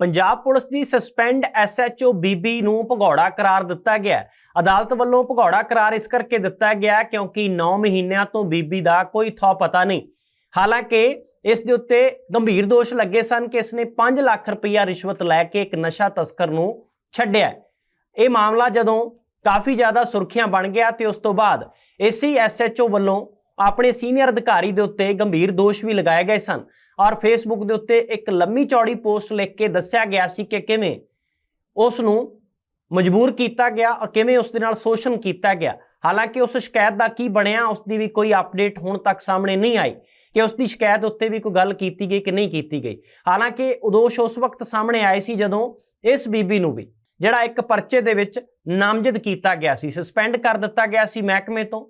Punjab police ਦੀ suspend SHO ਬੀਬੀ ਨੂੰ ਭਗੌੜਾ ਕਰਾਰ ਦਿੱਤਾ ਗਿਆ ਅਦਾਲਤ ਵੱਲੋਂ ਭਗੌੜਾ ਕਰਾਰ ਇਸ ਕਰਕੇ ਦਿੱਤਾ ਗਿਆ ਕਿਉਂਕਿ 9 ਮਹੀਨਿਆਂ ਤੋਂ ਬੀਬੀ ਦਾ ਕੋਈ ਥੋ ਪਤਾ ਨਹੀਂ। ਹਾਲਾਂਕਿ ਇਸ ਦੇ ਉੱਤੇ ਗੰਭੀਰ ਦੋਸ਼ ਲੱਗੇ ਸਨ ਕਿ ਇਸਨੇ 5 ਲੱਖ ਰੁਪਈਆ ਰਿਸ਼ਵਤ ਲੈ ਕੇ ਇੱਕ ਨਸ਼ਾ ਤਸਕਰ ਨੂੰ ਛੱਡਿਆ ਇਹ ਮਾਮਲਾ ਜਦੋਂ ਕਾਫੀ ਜ਼ਿਆਦਾ ਸੁਰਖੀਆਂ ਬਣ ਗਿਆ ਤੇ ਉਸ ਤੋਂ ਬਾਅਦ ਇਸੀ ਐਸਐਚਓ ਵੱਲੋਂ ਆਪਣੇ ਸੀਨੀਅਰ ਅਧਿਕਾਰੀ ਦੇ ਉੱਤੇ ਗੰਭੀਰ ਦੋਸ਼ ਵੀ ਲਗਾਏ ਗਏ ਸਨ। ਔਰ ਫੇਸਬੁੱਕ ਦੇ ਉੱਤੇ ਇੱਕ ਲੰਮੀ ਚੌੜੀ ਪੋਸਟ ਲਿਖ ਕੇ ਦੱਸਿਆ ਗਿਆ ਸੀ ਕਿ ਕਿਵੇਂ ਉਸ ਨੂੰ ਮਜਬੂਰ ਕੀਤਾ ਗਿਆ ਔਰ ਕਿਵੇਂ ਉਸ ਦੇ ਨਾਲ ਸ਼ੋਸ਼ਣ ਕੀਤਾ ਗਿਆ। ਹਾਲਾਂਕਿ ਉਸ ਸ਼ਿਕਾਇਤ ਦਾ ਕੀ ਬਣਿਆ ਉਸ ਦੀ ਵੀ ਕੋਈ ਅਪਡੇਟ ਹੁਣ ਤੱਕ ਸਾਹਮਣੇ ਨਹੀਂ ਆਈ ਕਿ ਉਸ ਦੀ ਸ਼ਿਕਾਇਤ ਉੱਤੇ ਵੀ ਕੋਈ ਗੱਲ ਕੀਤੀ ਗਈ ਕਿ ਨਹੀਂ ਕੀਤੀ ਗਈ। ਹਾਲਾਂਕਿ ਉਦੋਸ਼ ਉਸ ਵਕਤ ਸਾਹਮਣੇ ਆਏ ਸੀ ਜਦੋਂ ਇਸ ਬੀਬੀ ਨੂੰ ਵੀ, ਜਿਹੜਾ ਇੱਕ ਪਰਚੇ ਦੇ ਵਿੱਚ ਨਾਮਜ਼ਦ ਕੀਤਾ ਗਿਆ ਸੀ ਸਸਪੈਂਡ ਕਰ ਦਿੱਤਾ ਗਿਆ ਸੀ ਮਹਿਕਮੇ ਤੋਂ।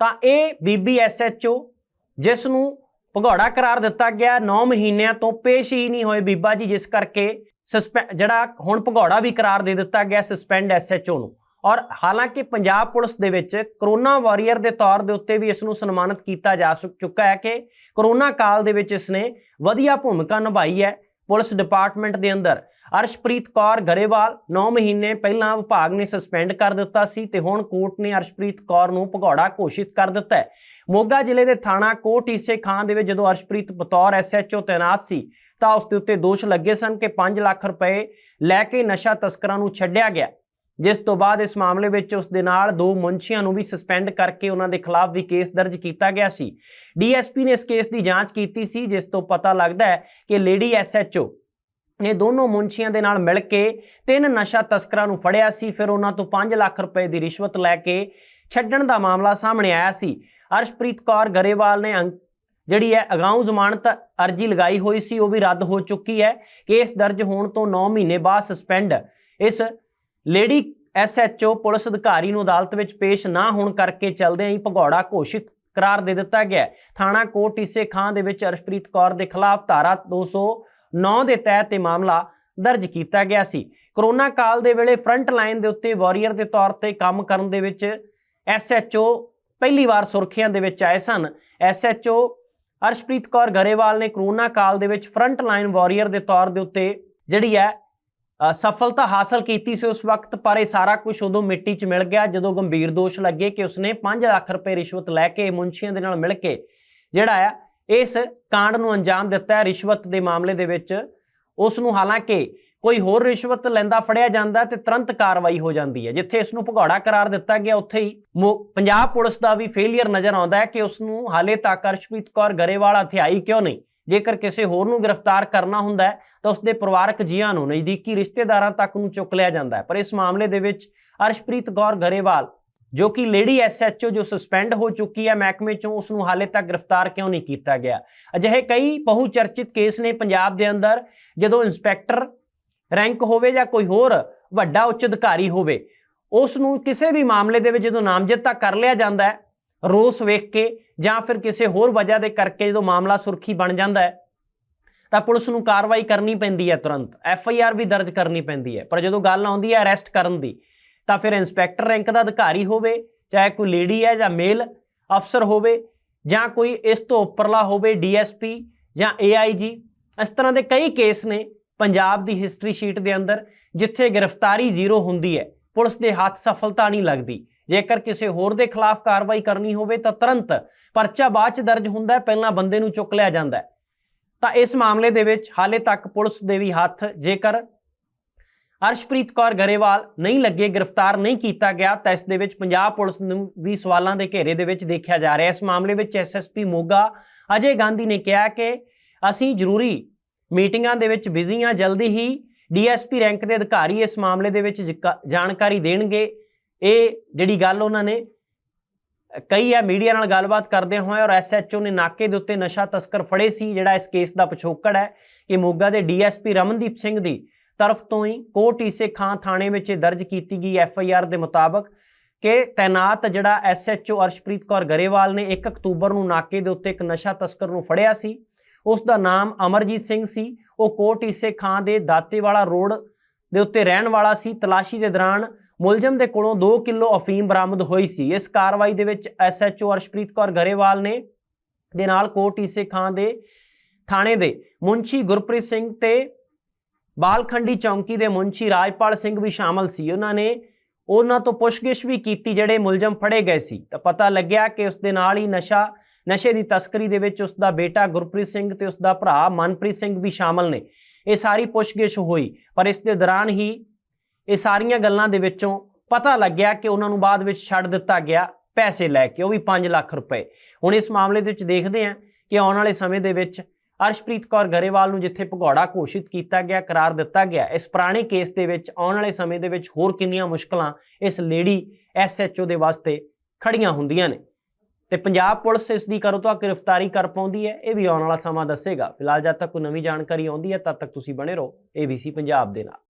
ਤਾਂ ਇਹ ਬੀਬੀ ਐਸਐਚਓ ਜਿਸ ਨੂੰ ਭਗੌੜਾ ਕਰਾਰ ਦਿੱਤਾ ਗਿਆ 9 ਮਹੀਨਿਆਂ ਤੋਂ ਪੇਸ਼ ਹੀ ਨਹੀਂ ਹੋਏ ਬੀਬਾ ਜੀ, ਜਿਸ ਕਰਕੇ ਸਸਪੈ ਜਿਹੜਾ ਹੁਣ ਭਗੌੜਾ ਵੀ ਕਰਾਰ ਦੇ ਦਿੱਤਾ ਗਿਆ ਸਸਪੈਂਡ ਐਸਐਚਓ ਨੂੰ। ਔਰ ਹਾਲਾਂਕਿ ਪੰਜਾਬ ਪੁਲਿਸ ਦੇ ਵਿੱਚ ਕਰੋਨਾ ਵਾਰੀਅਰ ਦੇ ਤੌਰ ਦੇ ਉੱਤੇ ਵੀ ਇਸ ਨੂੰ ਸਨਮਾਨਿਤ ਕੀਤਾ ਜਾ ਸੁ- ਚੁੱਕਾ ਹੈ ਕਿ ਕਰੋਨਾ ਕਾਲ ਦੇ ਵਿੱਚ ਇਸ ਨੇ ਵਧੀਆ ਭੂਮਿਕਾ ਨਿਭਾਈ ਹੈ। ਪੁਲਿਸ ਡਿਪਾਰਟਮੈਂਟ ਦੇ ਅੰਦਰ। ਅਰਸ਼ਪ੍ਰੀਤ ਕੌਰ ਗਰੇਵਾਲ 9 ਮਹੀਨੇ ਪਹਿਲਾਂ ਵਿਭਾਗ ਨੇ ਸਸਪੈਂਡ ਕਰ ਦਿੱਤਾ ਸੀ ਤੇ ਹੁਣ ਕੋਰਟ ਨੇ ਅਰਸ਼ਪ੍ਰੀਤ ਕੌਰ ਨੂੰ ਭਗੌੜਾ ਘੋਸ਼ਿਤ ਕਰ ਦਿੱਤਾ ਹੈ। ਮੋਗਾ ਜ਼ਿਲ੍ਹੇ ਦੇ ਥਾਣਾ ਕੋਟ ਈਸੇ ਖਾਂ ਦੇ ਵਿੱਚ ਜਦੋਂ ਅਰਸ਼ਪ੍ਰੀਤ ਬਤੌਰ ਐਸਐਚਓ ਤੈਨਾਤ ਸੀ, ਤਾਂ ਉਸ ਦੇ ਉੱਤੇ ਦੋਸ਼ ਲੱਗੇ ਸਨ ਕਿ 5 ਲੱਖ ਰੁਪਏ ਲੈ ਕੇ ਨਸ਼ਾ ਤਸਕਰਾਂ ਨੂੰ ਛੱਡਿਆ ਗਿਆ। ਜਿਸ ਤੋਂ ਬਾਅਦ ਇਸ ਮਾਮਲੇ ਵਿੱਚ ਉਸ ਦੇ ਨਾਲ ਦੋ ਮੁੰਸ਼ੀਆਂ ਨੂੰ ਵੀ ਸਸਪੈਂਡ ਕਰਕੇ ਉਹਨਾਂ ਦੇ ਖਿਲਾਫ ਵੀ ਕੇਸ ਦਰਜ ਕੀਤਾ ਗਿਆ ਸੀ। ਡੀਐਸਪੀ ਨੇ ਇਸ ਕੇਸ ਦੀ ਜਾਂਚ ਕੀਤੀ ਸੀ, ਜਿਸ ਤੋਂ ਪਤਾ ਲੱਗਦਾ ਹੈ ਕਿ ਲੇਡੀ ਐਸਐਚਓ ਨੇ ਦੋਨੋਂ ਮੁੰਸ਼ੀਆਂ ਦੇ ਨਾਲ ਮਿਲ ਕੇ ਤਿੰਨ ਨਸ਼ਾ ਤਸਕਰਾਂ ਨੂੰ ਫੜਿਆ ਸੀ। ਫਿਰ ਉਹਨਾਂ ਤੋਂ 5 ਲੱਖ ਰੁਪਏ ਦੀ ਰਿਸ਼ਵਤ ਲੈ ਕੇ ਛੱਡਣ ਦਾ ਮਾਮਲਾ ਸਾਹਮਣੇ ਆਇਆ ਸੀ। ਅਰਸ਼ਪ੍ਰੀਤ ਕੌਰ ਗਰੇਵਾਲ ਨੇ ਅੰਕ- ਜਿਹੜੀ ਹੈ ਅਗਾਊਂ ਜ਼ਮਾਨਤ ਅਰਜੀ ਲਗਾਈ ਹੋਈ ਸੀ, ਉਹ ਵੀ ਰੱਦ ਹੋ ਚੁੱਕੀ ਹੈ। ਕੇਸ ਦਰਜ ਹੋਣ ਤੋਂ 9 ਮਹੀਨੇ ਬਾਅਦ ਸਸਪੈਂਡ ਇਸ ਲੇਡੀ ਐਸਐਚਓ ਪੁਲਿਸ ਅਧਿਕਾਰੀ ਨੂੰ ਅਦਾਲਤ ਵਿੱਚ ਪੇਸ਼ ਨਾ ਹੋਣ ਕਰਕੇ ਚਲਦਿਆਂ ਹੀ ਭਗੌੜਾ ਘੋਸ਼ਿਤ ਕਰਾਰ ਦੇ ਦਿੱਤਾ ਗਿਆ ਥਾਣਾ ਕੋਟ ਈਸੇ ਖਾਂ ਦੇ ਵਿੱਚ ਅਰਸ਼ਪ੍ਰੀਤ ਕੌਰ ਦੇ ਖਿਲਾਫ ਧਾਰਾ 209 ਦੇ ਤਹਿਤ ਇਹ ਮਾਮਲਾ ਦਰਜ ਕੀਤਾ ਗਿਆ ਸੀ। ਕਰੋਨਾ ਕਾਲ ਦੇ ਵੇਲੇ ਫਰੰਟ ਲਾਈਨ ਦੇ ਉੱਤੇ ਵਾਰੀਅਰ ਦੇ ਤੌਰ ਤੇ ਕੰਮ ਕਰਨ ਦੇ ਵਿੱਚ ਐਸਐਚਓ ਪਹਿਲੀ ਵਾਰ ਸੁਰਖੀਆਂ ਦੇ ਵਿੱਚ ਆਏ ਸਨ। ਐਸਐਚਓ ਅਰਸ਼ਪ੍ਰੀਤ ਕੌਰ ਗਰੇਵਾਲ ਨੇ ਕਰੋਨਾ ਕਾਲ ਦੇ ਵਿੱਚ ਫਰੰਟ ਲਾਈਨ ਵਾਰੀਅਰ ਦੇ ਤੌਰ ਦੇ ਉੱਤੇ ਜਿਹੜੀ ਹੈ ਸਫਲਤਾ ਹਾਸਲ ਕੀਤੀ ਸੀ ਉਸ ਵਕਤ, ਪਰ ਇਹ ਸਾਰਾ ਕੁਝ ਉਦੋਂ ਮਿੱਟੀ 'ਚ ਮਿਲ ਗਿਆ ਜਦੋਂ ਗੰਭੀਰ ਦੋਸ਼ ਲੱਗੇ ਕਿ ਉਸਨੇ 5 ਲੱਖ ਰੁਪਏ ਰਿਸ਼ਵਤ ਲੈ ਕੇ ਮੁੰਸ਼ੀਆਂ ਦੇ ਨਾਲ ਮਿਲ ਕੇ ਜਿਹੜਾ ਆ, ਇਸ ਕਾਂਡ ਨੂੰ ਅੰਜਾਮ ਦਿੱਤਾ ਹੈ। ਰਿਸ਼ਵਤ ਦੇ ਮਾਮਲੇ ਦੇ ਵਿੱਚ ਉਸ ਨੂੰ ਹਾਲਾਂਕਿ ਕੋਈ ਹੋਰ ਰਿਸ਼ਵਤ ਲੈਂਦਾ ਫੜਿਆ ਜਾਂਦਾ ਤੇ ਤੁਰੰਤ ਕਾਰਵਾਈ ਹੋ ਜਾਂਦੀ ਹੈ, ਜਿੱਥੇ ਇਸ ਨੂੰ ਭਗੌੜਾ ਕਰਾਰ ਦਿੱਤਾ ਗਿਆ। ਉੱਥੇ ਹੀ ਮੋ- ਪੰਜਾਬ ਪੁਲਿਸ ਦਾ ਵੀ ਫੇਲਿਅਰ ਨਜ਼ਰ ਆਉਂਦਾ ਹੈ ਕਿ ਉਸ ਨੂੰ ਹਾਲੇ ਤੱਕ ਅਰਸ਼ਪ੍ਰੀਤ ਕੌਰ ਗਰੇਵਾਲ ਹਥਿਆਈ ਕਿਉਂ ਨਹੀਂ? ਜੇਕਰ ਕਿਸੇ ਹੋਰ ਨੂੰ ਗ੍ਰਿਫਤਾਰ ਕਰਨਾ ਹੁੰਦਾ ਹੈ, ਤਾਂ ਉਸਦੇ ਪਰਿਵਾਰਕ ਜੀਆਂ ਨੂੰ, ਨਜ਼ਦੀਕੀ ਰਿਸ਼ਤੇਦਾਰਾਂ ਤੱਕ ਨੂੰ ਚੁੱਕ ਲਿਆ ਜਾਂਦਾ ਹੈ। ਪਰ ਇਸ ਮਾਮਲੇ ਦੇ ਵਿੱਚ ਅਰਸ਼ਪ੍ਰੀਤ ਕੌਰ ਗਰੇਵਾਲ, ਜੋ ਕਿ ਲੇਡੀ ਐਸਐਚਓ ਜੋ ਸਸਪੈਂਡ ਹੋ ਚੁੱਕੀ ਹੈ ਮਹਿਕਮੇ ਚੋਂ, ਉਸ ਨੂੰ ਹਾਲੇ ਤੱਕ ਗ੍ਰਿਫਤਾਰ ਕਿਉਂ ਨਹੀਂ ਕੀਤਾ ਗਿਆ? ਅਜਿਹੇ ਕਈ ਬਹੁ ਚਰਚਿਤ ਕੇਸ ਨੇ ਪੰਜਾਬ ਦੇ ਅੰਦਰ, ਜਦੋਂ ਇੰਸਪੈਕਟਰ ਰੈਂਕ ਹੋਵੇ ਜਾਂ ਕੋਈ ਹੋਰ ਵੱਡਾ ਉੱਚ ਅਧਿਕਾਰੀ ਹੋਵੇ, ਉਸ ਨੂੰ ਕਿਸੇ ਵੀ ਮਾਮਲੇ ਦੇ ਵਿੱਚ ਜਦੋਂ ਨਾਮਜ਼ਦ ਤਾਂ ਕਰ ਲਿਆ ਜਾਂਦਾ ਹੈ ਰੋਸ ਵੇਖ ਕੇ ਜਾਂ ਫਿਰ ਕਿਸੇ ਹੋਰ ਵਜ੍ਹਾ ਦੇ ਕਰਕੇ ਜਦੋਂ ਮਾਮਲਾ ਸੁਰਖੀ ਬਣ ਜਾਂਦਾ ਹੈ, ਤਾਂ ਪੁਲਿਸ ਨੂੰ ਕਾਰਵਾਈ ਕਰਨੀ ਪੈਂਦੀ ਹੈ ਤੁਰੰਤ। ਐਫ ਆਈ ਆਰ ਵੀ ਦਰਜ ਕਰਨੀ ਪੈਂਦੀ ਹੈ। ਪਰ ਜਦੋਂ ਗੱਲ ਆਉਂਦੀ ਹੈ ਅਰੈਸਟ ਕਰਨ ਦੀ, ਤਾਂ ਫਿਰ ਇੰਸਪੈਕਟਰ ਰੈਂਕ ਦਾ ਅਧਿਕਾਰੀ ਹੋਵੇ, ਚਾਹੇ ਕੋਈ ਲੇਡੀ ਹੈ ਜਾਂ ਮੇਲ ਅਫਸਰ ਹੋਵੇ, ਜਾਂ ਕੋਈ ਇਸ ਤੋਂ ਉੱਪਰਲਾ ਹੋਵੇ ਡੀਐਸਪੀ ਜਾਂ ਏਆਈਜੀ ਇਸ ਤਰ੍ਹਾਂ ਦੇ ਕਈ ਕੇਸ ਨੇ ਪੰਜਾਬ ਦੀ ਹਿਸਟਰੀ ਸ਼ੀਟ ਦੇ ਅੰਦਰ, ਜਿੱਥੇ ਗ੍ਰਿਫਤਾਰੀ ਜ਼ੀਰੋ ਹੁੰਦੀ ਹੈ। ਪੁਲਿਸ ਦੇ ਹੱਥ ਸਫਲਤਾ ਨਹੀਂ ਲੱਗਦੀ। ਜੇਕਰ ਕਿਸੇ ਹੋਰ ਦੇ ਖਿਲਾਫ ਕਾਰਵਾਈ ਕਰਨੀ ਹੋਵੇ ਤਾਂ ਤੁਰੰਤ ਪਰਚਾ ਬਾਅਦ ਚ ਦਰਜ ਹੁੰਦਾ ਹੈ, ਪਹਿਲਾਂ ਬੰਦੇ ਨੂੰ ਚੁੱਕ ਲਿਆ ਜਾਂਦਾ ਹੈ। ਤਾਂ ਇਸ ਮਾਮਲੇ ਦੇ ਵਿੱਚ ਹਾਲੇ ਤੱਕ ਪੁਲਿਸ ਦੇ ਵੀ ਹੱਥ ਜੇਕਰ ਅਰਸ਼ਪ੍ਰੀਤ ਕੌਰ ਗਰੇਵਾਲ ਨਹੀਂ ਲੱਗੇ, ਗ੍ਰਿਫਤਾਰ ਨਹੀਂ ਕੀਤਾ ਗਿਆ, ਤਾਂ ਇਸ ਦੇ ਵਿੱਚ ਪੰਜਾਬ ਪੁਲਿਸ ਨੂੰ ਵੀ ਸਵਾਲਾਂ ਦੇ ਘੇਰੇ ਦੇ ਵਿੱਚ ਦੇਖਿਆ ਜਾ ਰਿਹਾ ਇਸ ਮਾਮਲੇ ਵਿੱਚ ਐਸਐਸਪੀ ਮੋਗਾ ਅਜੇ ਗਾਂਧੀ ਨੇ ਕਿਹਾ ਕਿ ਅਸੀਂ ਜ਼ਰੂਰੀ ਮੀਟਿੰਗਾਂ ਦੇ ਵਿੱਚ ਬਿਜ਼ੀ ਹਾਂ, ਜਲਦੀ ਹੀ ਡੀਐਸਪੀ ਰੈਂਕ ਦੇ ਅਧਿਕਾਰੀ ਇਸ ਮਾਮਲੇ ਦੇ ਵਿੱਚ ਜਿਕਾ- ਜਾਣਕਾਰੀ ਦੇਣਗੇ। ਇਹ ਜਿਹੜੀ ਗੱਲ ਉਹਨਾਂ ਨੇ, ਕਈ ਹੈ ਮੀਡੀਆ ਨਾਲ ਗੱਲਬਾਤ ਕਰਦੇ ਹੋਏ ਔਰ ਐਸਐਚਓ ਨੇ ਨਾਕੇ ਦੇ ਉੱਤੇ ਨਸ਼ਾ ਤਸਕਰ ਫੜੇ ਸੀ, ਜਿਹੜਾ ਇਸ ਕੇਸ ਦਾ ਪਿਛੋਕੜ ਹੈ ਕਿ ਮੋਗਾ ਦੇ ਡੀਐਸਪੀ ਰਮਨਦੀਪ ਸਿੰਘ ਦੀ ਤਰਫ ਤੋਂ ਹੀ ਕੋਟ ਈਸੇ ਖਾਂ ਥਾਣੇ ਵਿੱਚ ਦਰਜ ਕੀਤੀ ਗਈ ਐਫਆਈਆਰ ਦੇ ਮੁਤਾਬਕ ਕਿ ਤਾਇਨਾਤ ਜਿਹੜਾ ਐਸਐਚਓ ਅਰਸ਼ਪ੍ਰੀਤ ਕੌਰ ਗਰੇਵਾਲ ਨੇ 1 ਅਕਤੂਬਰ ਨੂੰ ਨਾਕੇ ਦੇ ਉੱਤੇ ਇੱਕ ਨਸ਼ਾ ਤਸਕਰ ਨੂੰ ਫੜਿਆ ਸੀ, ਉਸ ਦਾ ਨਾਮ ਅਮਰਜੀਤ ਸਿੰਘ ਸੀ, ਉਹ ਕੋਟ ਈਸੇ ਖਾਂ ਦੇ ਦਾਤੇਵਾਲਾ ਰੋਡ ਦੇ ਉੱਤੇ ਰਹਿਣ ਵਾਲਾ ਸੀ, ਤਲਾਸ਼ੀ ਦੇ ਦੌਰਾਨ ਮੁਲਜ਼ਮ ਦੇ ਕੋਲੋਂ 2 ਕਿਲੋ ਅਫੀਮ ਬਰਾਮਦ ਹੋਈ ਸੀ। ਇਸ ਕਾਰਵਾਈ ਦੇ ਵਿੱਚ ਐਸਐਚਓ ਅਰਸ਼ਪ੍ਰੀਤ ਕੌਰ ਗਰੇਵਾਲ ਨੇ ਦੇ ਨਾਲ ਕੋਟ ਈਸੇ ਖਾਂ ਦੇ ਥਾਣੇ ਦੇ ਮੁੰਸ਼ੀ ਗੁਰਪ੍ਰੀਤ ਸਿੰਘ ਤੇ ਬਾਲਖੰਡੀ ਚੌਂਕੀ ਦੇ ਮੁੰਸ਼ੀ ਰਾਜਪਾਲ ਸਿੰਘ ਵੀ ਸ਼ਾਮਲ ਸੀ। ਉਹਨਾਂ ਨੇ ਉਹਨਾਂ ਤੋਂ ਪੁੱਛਗਿੱਛ ਵੀ ਕੀਤੀ ਜਿਹੜੇ ਮੁਲਜ਼ਮ ਫੜੇ ਗਏ ਸੀ। ਤਾਂ ਪਤਾ ਲੱਗਿਆ ਕਿ ਉਸ ਦੇ ਨਾਲ ਹੀ ਨਸ਼ਾ, ਨਸ਼ੇ ਦੀ ਤਸਕਰੀ ਦੇ ਵਿੱਚ ਉਸ ਦਾ ਬੇਟਾ ਗੁਰਪ੍ਰੀਤ ਸਿੰਘ ਤੇ ਉਸ ਦਾ ਭਰਾ ਮਨਪ੍ਰੀਤ ਸਿੰਘ ਵੀ ਸ਼ਾਮਲ ਨੇ। ਇਹ ਸਾਰੀ ਪੁੱਛਗਿੱਛ ਹੋਈ, ਪਰ ਇਸ ਦੇ ਦੌਰਾਨ ਹੀ ਇਹ ਸਾਰੀਆਂ ਗੱਲਾਂ ਦੇ ਵਿੱਚੋਂ ਪਤਾ ਲੱਗਿਆ ਕਿ ਉਹਨਾਂ ਨੂੰ ਬਾਅਦ ਵਿੱਚ ਛੱਡ ਦਿੱਤਾ ਗਿਆ ਪੈਸੇ ਲੈ ਕੇ, ਉਹ ਵੀ 5 ਲੱਖ ਰੁਪਏ। ਹੁਣ ਇਸ ਮਾਮਲੇ ਦੇ ਵਿੱਚ ਦੇਖਦੇ ਹਾਂ ਕਿ ਆਉਣ ਵਾਲੇ ਸਮੇਂ ਦੇ ਵਿੱਚ ਅਰਸ਼ਪ੍ਰੀਤ ਕੌਰ ਗਰੇਵਾਲ ਨੂੰ ਜਿੱਥੇ ਭਗੌੜਾ ਘੋਸ਼ਿਤ ਕੀਤਾ ਗਿਆ, ਕਰਾਰ ਦਿੱਤਾ ਗਿਆ, ਇਸ ਪੁਰਾਣੇ ਕੇਸ ਦੇ ਵਿੱਚ ਆਉਣ ਵਾਲੇ ਸਮੇਂ ਦੇ ਵਿੱਚ ਹੋਰ ਕਿੰਨੀਆਂ ਮੁਸ਼ਕਲਾਂ ਇਸ ਲੇਡੀ ਐਸਐਚਓ ਦੇ ਵਾਸਤੇ ਖੜੀਆਂ ਹੁੰਦੀਆਂ ਨੇ। ਤੇ ਪੰਜਾਬ ਪੁਲਿਸ ਇਸ ਦੀ ਕਰੋ ਤਾਂ ਗ੍ਰਿਫਤਾਰੀ ਕਰ ਪਾਉਂਦੀ ਹੈ, ਇਹ ਵੀ ਆਉਣ ਵਾਲਾ ਸਮਾਂ ਦੱਸੇਗਾ। ਫਿਲਹਾਲ ਜਦ ਤੱਕ ਕੋਈ ਨਵੀਂ ਜਾਣਕਾਰੀ ਆਉਂਦੀ ਹੈ, ਤਦ ਤੱਕ ਤੁਸੀਂ ਬਣੇ ਰਹੋ ABC ਪੰਜਾਬ ਦੇ ਨਾਲ।